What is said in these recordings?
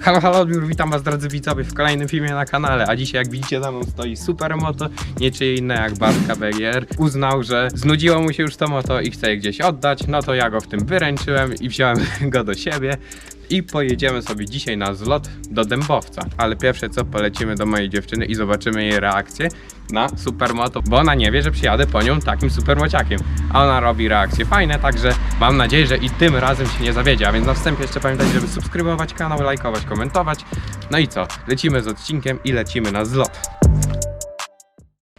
Halo, halo, odbiór, witam was drodzy widzowie w kolejnym filmie na kanale, a dzisiaj jak widzicie za mną stoi Supermoto, nie czyje inne jak Bartka BGR. Uznał, że znudziło mu się już to moto i chce je gdzieś oddać, no to ja go w tym wyręczyłem i wziąłem go do siebie. I pojedziemy sobie dzisiaj na zlot do Dębowca. Ale pierwsze co, polecimy do mojej dziewczyny i zobaczymy jej reakcję na supermoto, bo ona nie wie, że przyjadę po nią takim supermociakiem. A ona robi reakcje fajne, także mam nadzieję, że i tym razem się nie zawiedzie. A więc na wstępie jeszcze pamiętajcie, żeby subskrybować kanał, lajkować, komentować. No i co, lecimy z odcinkiem i lecimy na zlot.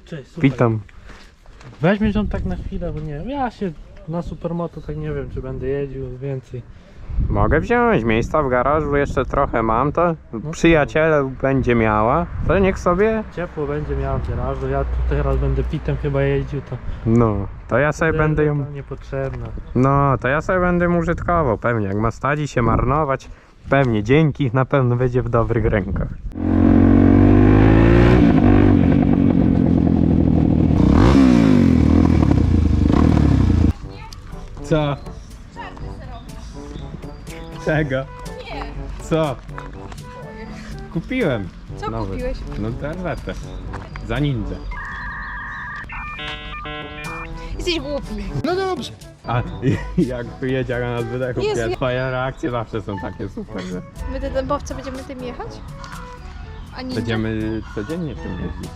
Cześć, super. Witam. Weźmiesz ją tak na chwilę, bo nie wiem, ja się na supermoto tak nie wiem, czy będę jeździł więcej. Mogę wziąć, miejsca w garażu jeszcze trochę mam, to przyjaciele będzie miała, to niech sobie, Ciepło będzie miał w garażu, ja tu teraz będę pitem chyba jeździł, to no, to ja sobie będę ją, niepotrzebne. no, to ja sobie będę użytkował, pewnie, jak ma stadzi się marnować, pewnie, dzięki, na pewno będzie w dobrych rękach. Co? Czego? Co? Kupiłem. Co Nowy. kupiłeś? No toaletę. Za ninja. Jesteś głupi. A jak tu jedzie na nas wydechu, nie- twoje reakcje zawsze są takie super, że My te dębowce będziemy tym jechać? A nie będziemy codziennie tym jeździć.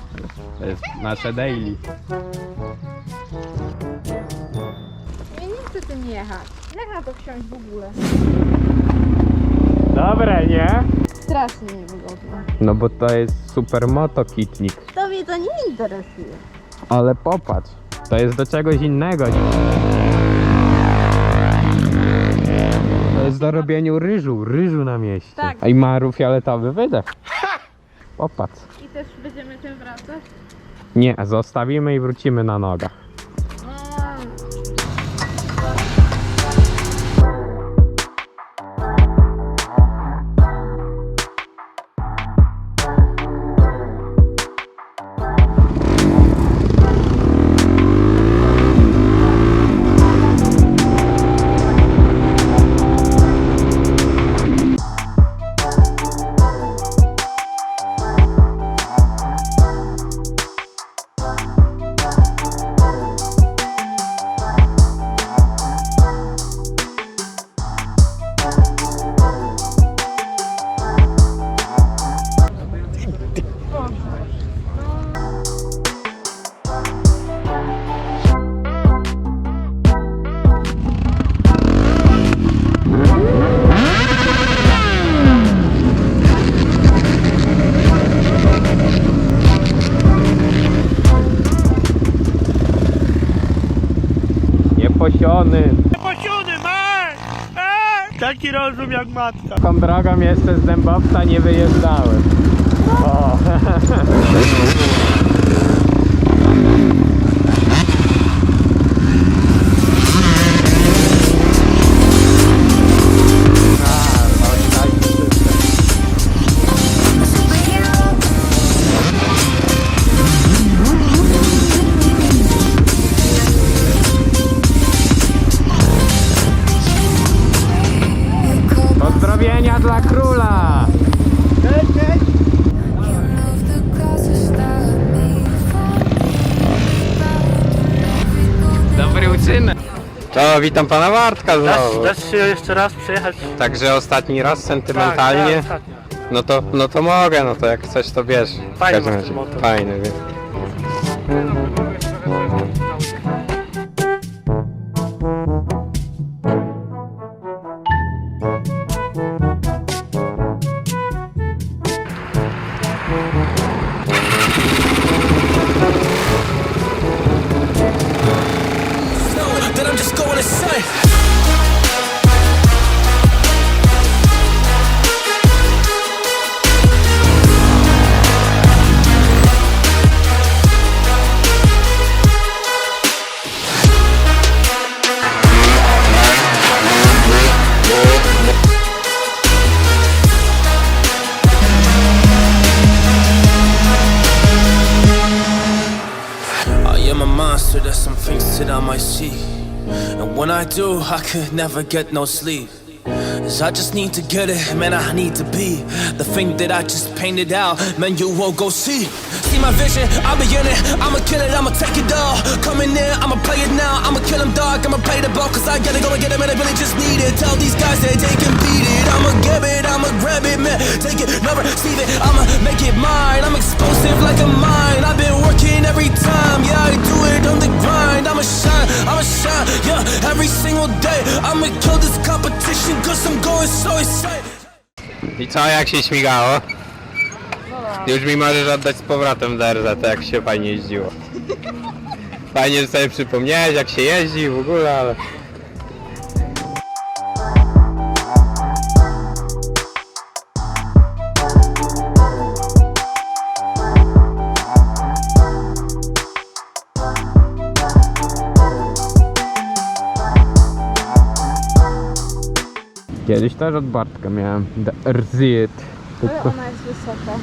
To jest nasze daily. Tym jechać. Jak na to wsiąść w ogóle? Dobre, nie? Strasznie niewygodne. No bo to jest super motokitnik. To mnie to nie interesuje. Ale popatrz, to jest do czegoś innego. To jest do robieniu ryżu, ryżu na mieście. Tak. A i ma fioletowy wydech. Popatrz. I też będziemy tym wracać? Nie, zostawimy i wrócimy na nogach. Nieposiony. Posiony masz! Taki rozum jak matka. Tą drogą jeszcze z Dębowca nie wyjeżdżałem. O. Pozdrowienia dla króla! Uczynek! To witam pana Bartka znowu. Dasz, dasz się jeszcze raz przejechać? Także ostatni raz sentymentalnie. Tak, tak, No to, no to mogę, no to jak chcesz to wiesz. W Fajny każdym masz razie. ten motor. Fajny, więc. Monster, there's some things that I might see. And when I do, I could never get no sleep. Cause I just need to get it, man, I need to be the thing that I just painted out, man, you won't go see. See my vision, I'll be in it, I'ma kill it, I'ma take it all. Coming in, I'ma play it now, I'ma kill him dog, I'ma play the ball, cause I gotta go and get it, man, I really just need it. Tell these guys that they can beat it, I'ma grab it, I'ma grab it, man, take it, never receive it, I'ma make it mine. I'm explosive like a mine, I've been working every time, yeah, I do it on the grind. I'ma shine, Shine, yeah, every single day. I'ma kill this competition, cause I'm going so excited. I co, jak się śmigało? Już mi możesz oddać z powrotem DRZ, jak się fajnie jeździło. Fajnie, że sobie przypomniałeś, jak się jeździ w ogóle, ale... Kiedyś też od Bartka miałem DRZ. Ale Tylko... ona jest wysoka.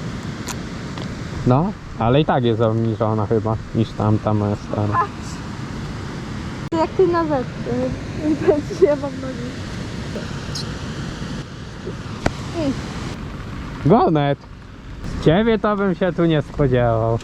No, ale i tak jest obniżona chyba niż tamta moja stara. To jak ty nawet. y, Ja mam nogi. Gonet! Z ciebie to bym się tu nie spodziewał.